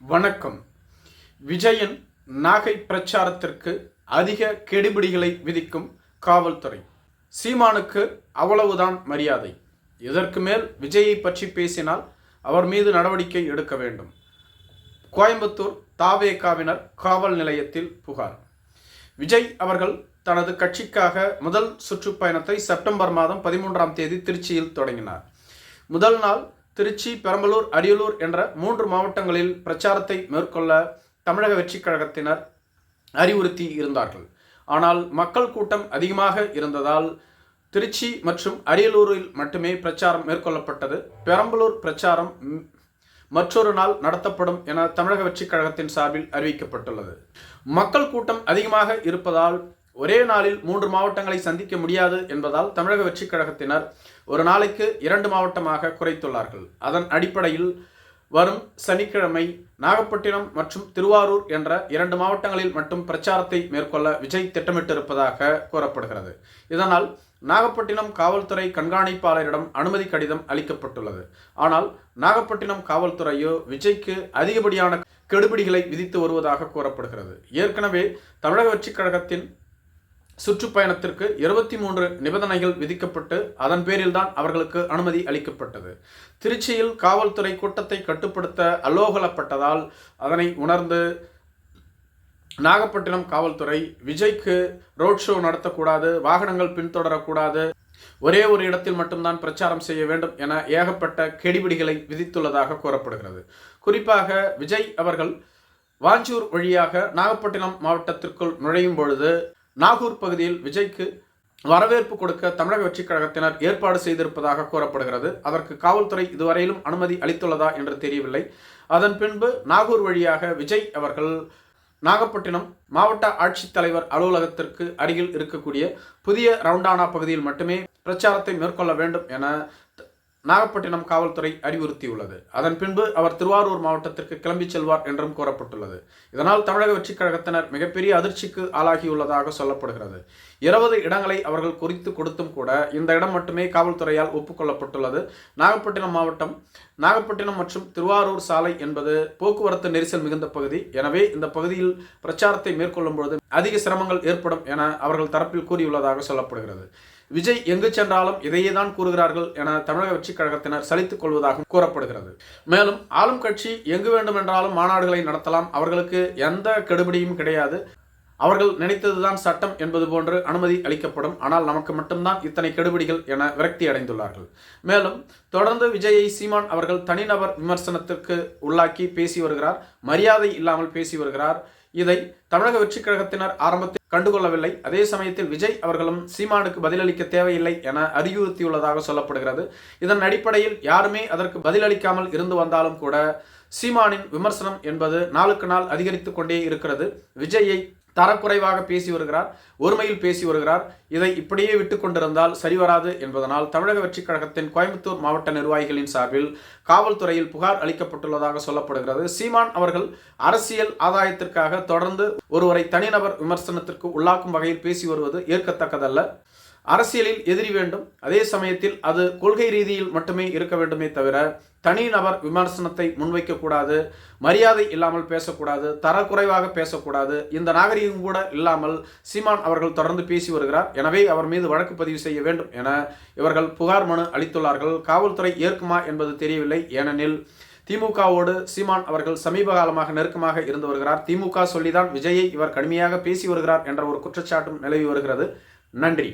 வணக்கம். விஜயன் நாகை பிரச்சாரத்திற்கு அதிக கெடுபிடிகளை விதிக்கும் காவல்துறை. சீமானுக்கு அவ்வளவுதான் மரியாதை. இதற்கு மேல் விஜயை பற்றி பேசினால் அவர் மீது நடவடிக்கை எடுக்க வேண்டும். கோயம்புத்தூர் தாவேகாவினர் காவல் நிலையத்தில் புகார். விஜய் அவர்கள் தனது கட்சிக்காக முதல் சுற்றுப்பயணத்தை செப்டம்பர் மாதம் பதிமூன்றாம் தேதி திருச்சியில் தொடங்கினார். முதல் நாள் திருச்சி பெரம்பலூர் அரியலூர் என்ற மூன்று மாவட்டங்களில் பிரச்சாரத்தை மேற்கொள்ள தமிழக வெற்றிக் கழகத்தினர் அறிவுறுத்தி இருந்தார்கள். ஆனால் மக்கள் கூட்டம் அதிகமாக இருந்ததால் திருச்சி மற்றும் அரியலூரில் மட்டுமே பிரச்சாரம் மேற்கொள்ளப்பட்டது. பெரம்பலூர் பிரச்சாரம் மற்றொரு நாள் நடத்தப்படும் என தமிழக வெற்றிக் கழகத்தின் சார்பில் அறிவிக்கப்பட்டுள்ளது. மக்கள் கூட்டம் அதிகமாக இருப்பதால் ஒரே நாளில் மூன்று மாவட்டங்களை சந்திக்க முடியாது என்பதால் தமிழக வெற்றிக் கழகத்தினர் ஒரு நாளைக்கு இரண்டு மாவட்டமாக குறைத்துள்ளார்கள். அதன் அடிப்படையில் வரும் சனிக்கிழமை நாகப்பட்டினம் மற்றும் திருவாரூர் என்ற இரண்டு மாவட்டங்களில் மட்டும் பிரச்சாரத்தை மேற்கொள்ள விஜய் திட்டமிட்டிருப்பதாக கூறப்படுகிறது. இதனால் நாகப்பட்டினம் காவல்துறை கண்காணிப்பாளரிடம் அனுமதி கடிதம் அளிக்கப்பட்டுள்ளது. ஆனால் நாகப்பட்டினம் காவல்துறையோ விஜய்க்கு அதிகப்படியான கெடுபிடிகளை விதித்து வருவதாக கூறப்படுகிறது. ஏற்கனவே தமிழக வெற்றிக் கழகத்தின் சுற்றுப்பயணத்திற்கு இருபத்தி மூன்று நிபந்தனைகள் விதிக்கப்பட்டு அதன் பேரில்தான் அவர்களுக்கு அனுமதி அளிக்கப்பட்டது. திருச்சியில் காவல்துறை கூட்டத்தை கட்டுப்படுத்த அலோகலப்பட்டதால் அதனை உணர்ந்து நாகப்பட்டினம் காவல்துறை விஜய்க்கு ரோட் ஷோ நடத்தக்கூடாது வாகனங்கள் பின்தொடரக்கூடாது ஒரே ஒரு இடத்தில் மட்டும்தான் பிரச்சாரம் செய்ய வேண்டும் என ஏகப்பட்ட கெடிபிடிகளை விதித்துள்ளதாக கூறப்படுகிறது. குறிப்பாக விஜய் அவர்கள் வாஞ்சூர் வழியாக நாகப்பட்டினம் மாவட்டத்திற்குள் நுழையும் பொழுது நாகூர் பகுதியில் விஜய்க்கு வரவேற்பு கொடுக்க தமிழக வெற்றிக் கழகத்தினர் ஏற்பாடு செய்திருப்பதாக கூறப்படுகிறது. அதற்கு காவல்துறை இதுவரையிலும் அனுமதி அளித்துள்ளதா என்று தெரியவில்லை. அதன் பின்பு நாகூர் வழியாக விஜய் அவர்கள் நாகப்பட்டினம் மாவட்ட ஆட்சித்தலைவர் அலுவலகத்திற்கு அருகில் இருக்கக்கூடிய புதிய ரவுண்டானா பகுதியில் மட்டுமே பிரச்சாரத்தை மேற்கொள்ள வேண்டும் என நாகப்பட்டினம் காவல்துறை அறிவுறுத்தியுள்ளது. அதன் பின்பு அவர் திருவாரூர் மாவட்டத்திற்கு கிளம்பி செல்வார் என்றும் கூறப்பட்டுள்ளது. இதனால் தமிழக வெற்றிக் கழகத்தினர் மிகப்பெரிய அதிர்ச்சிக்கு ஆளாகியுள்ளதாக சொல்லப்படுகிறது. இருபது இடங்களை அவர்கள் குறித்து கொடுத்தும் கூட இந்த இடம் மட்டுமே காவல்துறையால் ஒப்புக்கொள்ளப்பட்டுள்ளது. நாகப்பட்டினம் மாவட்டம் நாகப்பட்டினம் மற்றும் திருவாரூர் சாலை என்பது போக்குவரத்து நெரிசல் மிகுந்த பகுதி. எனவே இந்த பகுதியில் பிரச்சாரத்தை மேற்கொள்ளும் பொழுது அதிக சிரமங்கள் ஏற்படும் என அவர்கள் தரப்பில் கூறியுள்ளதாக சொல்லப்படுகிறது. விஜய் எங்கு சென்றாலும் இதையே தான் கூறுகிறார்கள் என தமிழக வெற்றிக் கழகத்தினர் சலித்துக் கொள்வதாகவும் கூறப்படுகிறது. மேலும் ஆளும் கட்சி எங்கு வேண்டுமென்றாலும் மாநாடுகளை நடத்தலாம். அவர்களுக்கு எந்த கெடுபிடியும் கிடையாது. அவர்கள் நினைத்ததுதான் சட்டம் என்பது போன்று அனுமதி அளிக்கப்படும். ஆனால் நமக்கு மட்டும்தான் இத்தனை கெடுபிடிகள் என விரக்தி அடைந்துள்ளார்கள். மேலும் தொடர்ந்து விஜயை சீமான் அவர்கள் தனிநபர் விமர்சனத்திற்கு உள்ளாக்கி பேசி வருகிறார். மரியாதை இல்லாமல் பேசி வருகிறார். இதை தமிழக வெற்றிக் கழகத்தினர் ஆரம்பத்தில் கண்டுகொள்ளவில்லை. அதே சமயத்தில் விஜய் அவர்களும் சீமானுக்கு பதிலளிக்க தேவையில்லை என அறிவுறுத்தியுள்ளதாக சொல்லப்படுகிறது. இதன் அடிப்படையில் யாருமே அதற்கு பதிலளிக்காமல் இருந்து வந்தாலும் கூட சீமானின் விமர்சனம் என்பது நாளுக்கு நாள் அதிகரித்து கொண்டே இருக்கிறது. விஜயை தரக்குறைவாக பேசி வருகிறார் ஒருமையில் பேசி வருகிறார். இதை இப்படியே விட்டு கொண்டிருந்தால் சரிவராது என்பதனால் தமிழக வெற்றிக் கழகத்தின் கோயம்புத்தூர் மாவட்ட நிர்வாகிகளின் சார்பில் காவல்துறையில் புகார் அளிக்கப்பட்டுள்ளதாக சொல்லப்படுகிறது. சீமான் அவர்கள் அரசியல் ஆதாயத்திற்காக தொடர்ந்து ஒருவரை தனிநபர் விமர்சனத்திற்கு உள்ளாக்கும் வகையில் பேசி வருவது ஏற்கத்தக்கதல்ல. அரசியலில் எதிரி வேண்டும். அதே சமயத்தில் அது கொள்கை ரீதியில் மட்டுமே இருக்க வேண்டுமே தவிர தனிநபர் விமர்சனத்தை முன்வைக்கக்கூடாது மரியாதை இல்லாமல் பேசக்கூடாது தரக்குறைவாக பேசக்கூடாது இந்த நாகரிகம் கூட இல்லாமல் சீமான் அவர்கள் தொடர்ந்து பேசி வருகிறார். எனவே அவர் மீது வழக்கு பதிவு செய்ய வேண்டும் என இவர்கள் புகார் மனு அளித்துள்ளார்கள். காவல்துறை ஏற்குமா என்பது தெரியவில்லை. ஏனெனில் திமுகவோடு சீமான் அவர்கள் சமீப காலமாக நெருக்கமாக இருந்து வருகிறார். திமுக சொல்லிதான் விஜயை இவர் கடுமையாக பேசி வருகிறார் என்ற ஒரு குற்றச்சாட்டும் நிலவி வருகிறது. நன்றி.